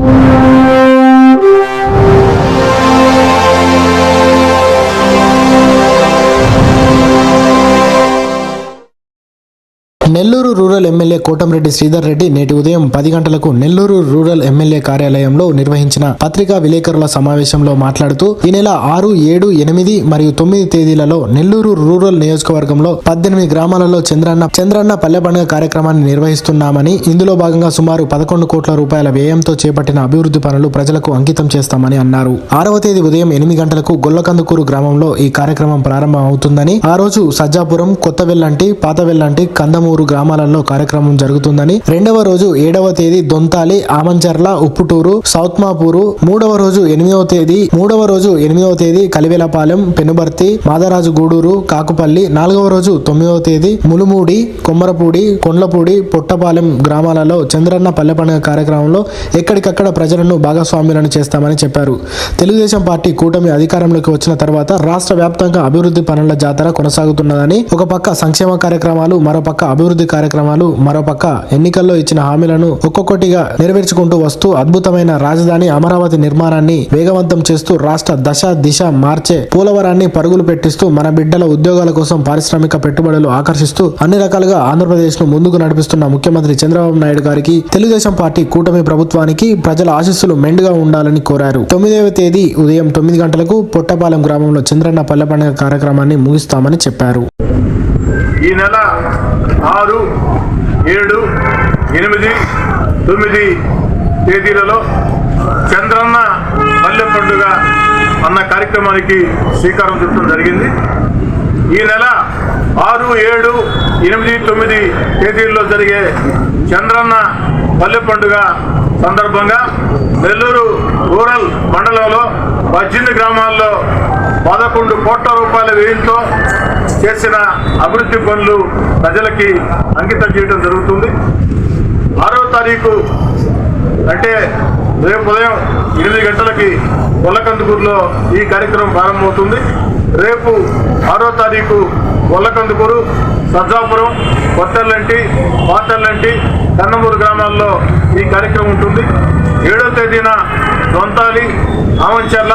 you. Nellore rural MLA Kotamreddy Sridhar Reddy నేటి ఉదయం పది గంటలకు నెల్లూరు రూరల్ ఎమ్మెల్యే కార్యాలయంలో నిర్వహించిన పత్రికా విలేకరుల సమావేశంలో మాట్లాడుతూ ఈ నెల ఆరు ఏడు ఎనిమిది మరియు తొమ్మిది తేదీలలో నెల్లూరు రూరల్ నియోజకవర్గంలో పద్దెనిమిది గ్రామాలలో చంద్రన్న చంద్రన్న పల్లె పండుగ కార్యక్రమాన్ని నిర్వహిస్తున్నామని ఇందులో భాగంగా సుమారు పదకొండు కోట్ల రూపాయల వ్యయంతో చేపట్టిన అభివృద్ధి పనులు ప్రజలకు అంకితం చేస్తామని అన్నారు. ఆరవ తేదీ ఉదయం ఎనిమిది గంటలకు గొల్లకందుకూరు గ్రామంలో ఈ కార్యక్రమం ప్రారంభం అవుతుందని ఆ రోజు సజ్జాపురం కొత్త వెల్లంటి పాత వెల్లంటి కందమూరు గ్రామాలలో కార్యక్రమం జరుగుతుందని రెండవ రోజు ఏడవ తేదీ దొంతాలి ఆమంచర్ల ఉప్పుటూరు సౌత్మాపూరు మూడవ రోజు ఎనిమిదవ తేదీ మూడవ రోజు ఎనిమిదవ తేదీ కలివెలపాలెం పెనుబర్తి మాదరాజు గూడూరు కాకుపల్లి నాలుగవ రోజు తొమ్మిదవ తేదీ ములుమూడి కొమ్మరపూడి కొండ్లపూడి పొట్టపాలెం గ్రామాలలో చంద్రన్న పల్లె పండుగ కార్యక్రమంలో ఎక్కడికక్కడ ప్రజలను భాగస్వామ్యులను చేస్తామని చెప్పారు. తెలుగుదేశం పార్టీ కూటమి అధికారంలోకి వచ్చిన తర్వాత రాష్ట్ర వ్యాప్తంగా అభివృద్ధి పనుల జాతర కొనసాగుతున్నదని ఒక పక్క సంక్షేమ కార్యక్రమాలు మరోపక్క అభివృద్ధి కార్యక్రమాలు మరోపక్క ఎన్నికల్లో ఇచ్చిన హామీలను ఒక్కొక్కటిగా నెరవేర్చుకుంటూ వస్తూ అద్భుతమైన రాజధాని అమరావతి నిర్మాణాన్ని వేగవంతం చేస్తూ రాష్ట్ర దశ దిశ మార్చే పోలవరాన్ని పరుగులు పెట్టిస్తూ మన బిడ్డల ఉద్యోగాల కోసం పారిశ్రామిక పెట్టుబడులు ఆకర్షిస్తూ అన్ని రకాలుగా ఆంధ్రప్రదేశ్ను ముందుకు నడిపిస్తున్న ముఖ్యమంత్రి చంద్రబాబు నాయుడు గారికి తెలుగుదేశం పార్టీ కూటమి ప్రభుత్వానికి ప్రజల ఆశీస్సులు మెండుగా ఉండాలని కోరారు. తొమ్మిదవ తేదీ ఉదయం తొమ్మిది గంటలకు పొట్టపాలెం గ్రామంలో చంద్రన్న పల్లె పండుగ కార్యక్రమాన్ని ముగిస్తామని చెప్పారు. ఈ నెల ఆరు ఏడు ఎనిమిది తొమ్మిది తేదీలలో చంద్రన్న పల్లె పండుగ అన్న కార్యక్రమానికి శ్రీకారం చుట్టడం జరిగింది. ఈ నెల ఆరు ఏడు ఎనిమిది తొమ్మిది తేదీల్లో జరిగే చంద్రన్న పల్లె పండుగ సందర్భంగా నెల్లూరు రూరల్ మండలంలో పద్దెనిమిది గ్రామాల్లో పదకొండు కోట్ల రూపాయల వ్యయంతో చేసిన అభివృద్ధి పనులు ప్రజలకి అంకితం చేయడం జరుగుతుంది. ఆరో తారీఖు అంటే రేపు ఉదయం ఎనిమిది గంటలకి గొల్లకందుకూరులో ఈ కార్యక్రమం ప్రారంభమవుతుంది. రేపు ఆరో తారీఖు గొల్లకందుకూరు సజ్జాపురం కొత్తల్లంటి పాతల్లంటి కన్నమూరు గ్రామాల్లో ఈ కార్యక్రమం ఉంటుంది. ఏడో తేదీన దొంతాలి ఆమంచర్ల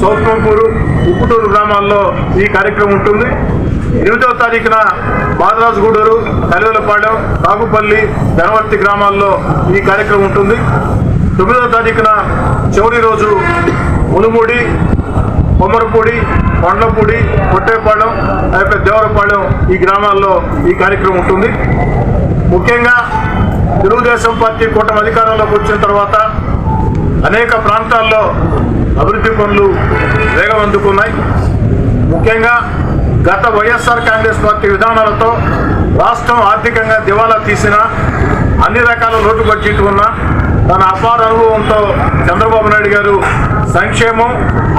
సౌత్మంపూరు ఉప్పుటూరు గ్రామాల్లో ఈ కార్యక్రమం ఉంటుంది. ఎనిమిదవ తారీఖున బాదరాజుగూడూరు కలివలపాడెం రాగుపల్లి ధనవర్తి గ్రామాల్లో ఈ కార్యక్రమం ఉంటుంది. తొమ్మిదవ తారీఖున చివరి రోజు మునుమూడి కొమ్మరపూడి కొండపూడి కొట్టేపాళెం ఆ యొక్క దేవరపాళెం ఈ గ్రామాల్లో ఈ కార్యక్రమం ఉంటుంది. ముఖ్యంగా తెలుగుదేశం పార్టీ కూటమి అధికారంలోకి వచ్చిన తర్వాత అనేక ప్రాంతాల్లో అభివృద్ధి పనులు వేగం అందుకున్నాయి. ముఖ్యంగా గత వైఎస్ఆర్ కాంగ్రెస్ పార్టీ విధానాలతో రాష్ట్రం ఆర్థికంగా దివాలా తీసిన అన్ని రకాల లోటు బడ్జెట్ ఉన్న తన అపార అనుభవంతో చంద్రబాబు నాయుడు గారు సంక్షేమం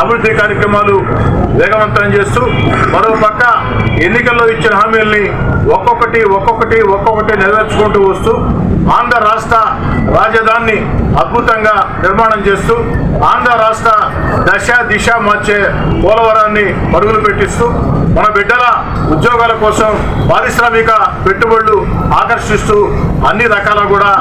అభివృద్ధి కార్యక్రమాలు వేగవంతం చేస్తూ మరో పక్క ఎన్నికల్లో ఇచ్చిన హామీల్ని ఒక్కొక్కటి ఒక్కొక్కటి ఒక్కొక్కటి నెరవేర్చుకుంటూ వస్తూ ఆంధ్ర రాష్ట్ర రాజధానిని అద్భుతంగా నిర్మాణం చేస్తూ ఆంధ్ర రాష్ట్ర దశ దిశ మార్చే పోలవరాన్ని పరుగులు పెట్టిస్తూ మన బిడ్డల ఉద్యోగాల కోసం పారిశ్రామిక పెట్టుబడులు ఆకర్షిస్తూ అన్ని రకాల కూడా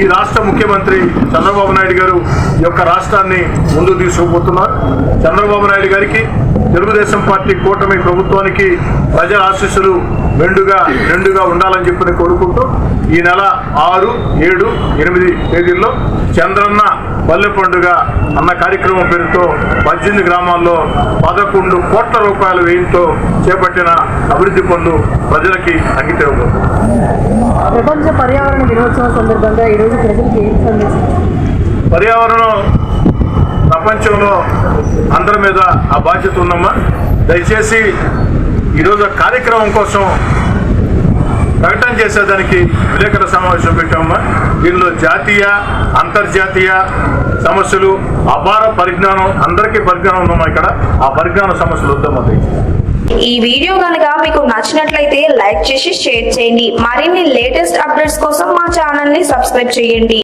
ఈ రాష్ట్ర ముఖ్యమంత్రి చంద్రబాబు నాయుడు గారు ఈ యొక్క రాష్ట్రాన్ని ముందు తీసుకుపోతున్నారు. చంద్రబాబు నాయుడు గారికి తెలుగుదేశం పార్టీ కూటమి ప్రభుత్వానికి ప్రజల ఆశీస్సులు మెండుగా నిండుగా ఉండాలని చెప్పి కోరుకుంటూ ఈ నెల ఆరు ఏడు ఎనిమిది తేదీల్లో చంద్రన్న పల్లె పండుగ అన్న కార్యక్రమం పేరుతో పద్దెనిమిది గ్రామాల్లో పదకొండు కోట్ల రూపాయల వ్యయంతో చేపట్టిన అభివృద్ధి పనులు ప్రజలకి అంకితం. ప్రపంచ పర్యావరణ దినోత్సవం సందర్భంగా ఈరోజు ప్రజలకు పర్యావరణం ప్రపంచంలో అందరి మీద ఆ బాధ్యత ఉందమ్మా. దయచేసి ఈరోజు కార్యక్రమం కోసం ప్రకటన చేసేదానికి విలేకరుల సమావేశం పెట్టామమ్మా. దీనిలో జాతీయ అంతర్జాతీయ సమస్యలు అపార పరిజ్ఞానం అందరికీ పరిజ్ఞానం ఉందమ్మా ఇక్కడ. ఆ పరిజ్ఞాన సమస్యలు వద్దమ్మా దయచేసి. ఈ వీడియో కనుక మీకు నచ్చినట్లయితే లైక్ చేసి షేర్ చేయండి. మరిన్ని లేటెస్ట్ అప్డేట్స్ కోసం మా ఛానల్ని సబ్స్క్రైబ్ చేయండి.